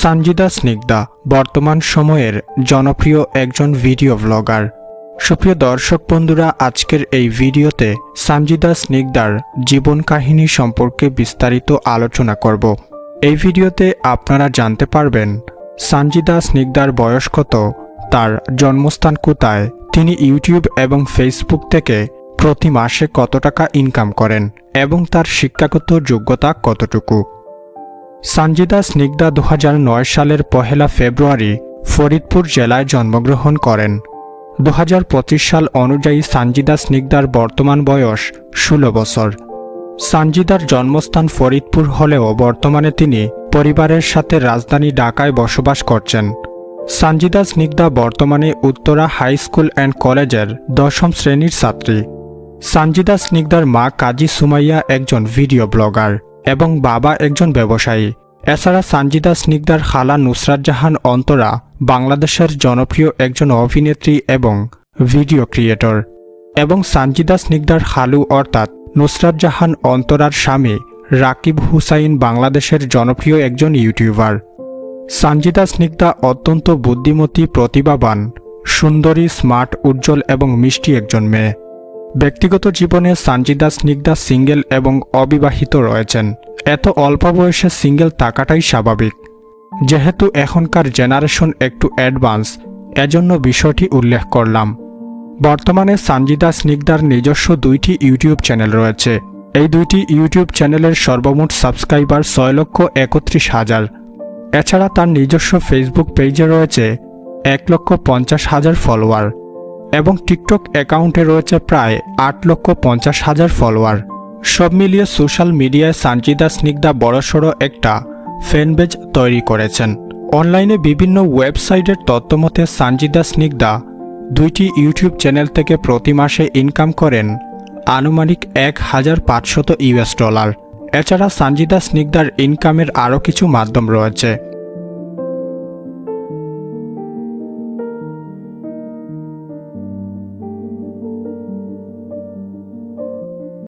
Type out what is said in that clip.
সানজিদা স্নিগ্ধা, বর্তমান সময়ের জনপ্রিয় একজন ভিডিও ব্লগার সুপ্রিয় দর্শক বন্ধুরা, আজকের এই ভিডিওতে সানজিদা স্নিগ্ধার জীবন কাহিনী সম্পর্কে বিস্তারিত আলোচনা করব। এই ভিডিওতে আপনারা জানতে পারবেন, সানজিদা স্নিগ্ধার বয়স কত, তার জন্মস্থান কোথায়, তিনি ইউটিউব এবং ফেসবুক থেকে প্রতি মাসে কত টাকা ইনকাম করেন এবং তার শিক্ষাগত যোগ্যতা কতটুকু। সানজিদা স্নিগ্ধা দু সালের পহেলা ফেব্রুয়ারি ফরিদপুর জেলায় জন্মগ্রহণ করেন। দু হাজার পঁচিশ সাল অনুযায়ী সানজিদা স্নিগ্ধার বর্তমান বয়স ষোলো বছর। সানজিদার জন্মস্থান ফরিদপুর হলেও বর্তমানে তিনি পরিবারের সাথে রাজধানী ঢাকায় বসবাস করছেন। সানজিদা স্নিগ্ধা বর্তমানে উত্তরা হাই স্কুল অ্যান্ড কলেজের দশম শ্রেণির ছাত্রী। সানজিদা স্নিগ্ধার মা কাজী সুমাইয়া একজন ভিডিও ব্লগার। এবং বাবা একজন ব্যবসায়ী। এছাড়া সানজিদা, স্নিগ্ধার খালা নুসরাত জাহান অন্তরা বাংলাদেশের জনপ্রিয় একজন অভিনেত্রী এবং ভিডিও ক্রিয়েটর। এবং সানজিদা, স্নিগ্ধার খালু অর্থাৎ নুসরাত জাহান অন্তরার স্বামী রাকিব হুসাইন বাংলাদেশের জনপ্রিয় একজন ইউটিউবার। সানজিদা, স্নিগ্ধা অত্যন্ত বুদ্ধিমতী, প্রতিভাবান, সুন্দরী, স্মার্ট, উজ্জ্বল এবং মিষ্টি একজন মেয়ে। ব্যক্তিগত জীবনে সানজিদা, স্নিগ্ধা, সিঙ্গেল এবং অবিবাহিত রয়েছেন। এত অল্প বয়সে সিঙ্গেল থাকাটাই স্বাভাবিক। যেহেতু এখনকার জেনারেশন একটু অ্যাডভান্স, এজন্য বিষয়টি উল্লেখ করলাম। বর্তমানে সানজিদা, স্নিগ্ধার নিজস্ব দুইটি ইউটিউব চ্যানেল রয়েছে। এই দুইটি ইউটিউব চ্যানেলের সর্বমোট সাবস্ক্রাইবার ছয় লক্ষ একত্রিশ হাজার। এছাড়া তার নিজস্ব ফেসবুক পেজে রয়েছে এক লক্ষ পঞ্চাশ হাজার ফলোয়ার। এবং টিকটক অ্যাকাউন্টে রয়েছে প্রায় আট লক্ষ পঞ্চাশ হাজার ফলোয়ার। সব মিলিয়ে সোশ্যাল মিডিয়ায় সানজিদা স্নিগ্ধা বড়সড় একটা ফ্যানবেজ তৈরি করেছেন। অনলাইনে বিভিন্ন ওয়েবসাইটের তথ্যমতে সানজিদা স্নিগ্ধা দুইটি ইউটিউব চ্যানেল থেকে প্রতি মাসে ইনকাম করেন আনুমানিক এক হাজার পাঁচশত ইউএস ডলার। এছাড়া সানজিদা স্নিগ্ধার ইনকামের আরও কিছু মাধ্যম রয়েছে।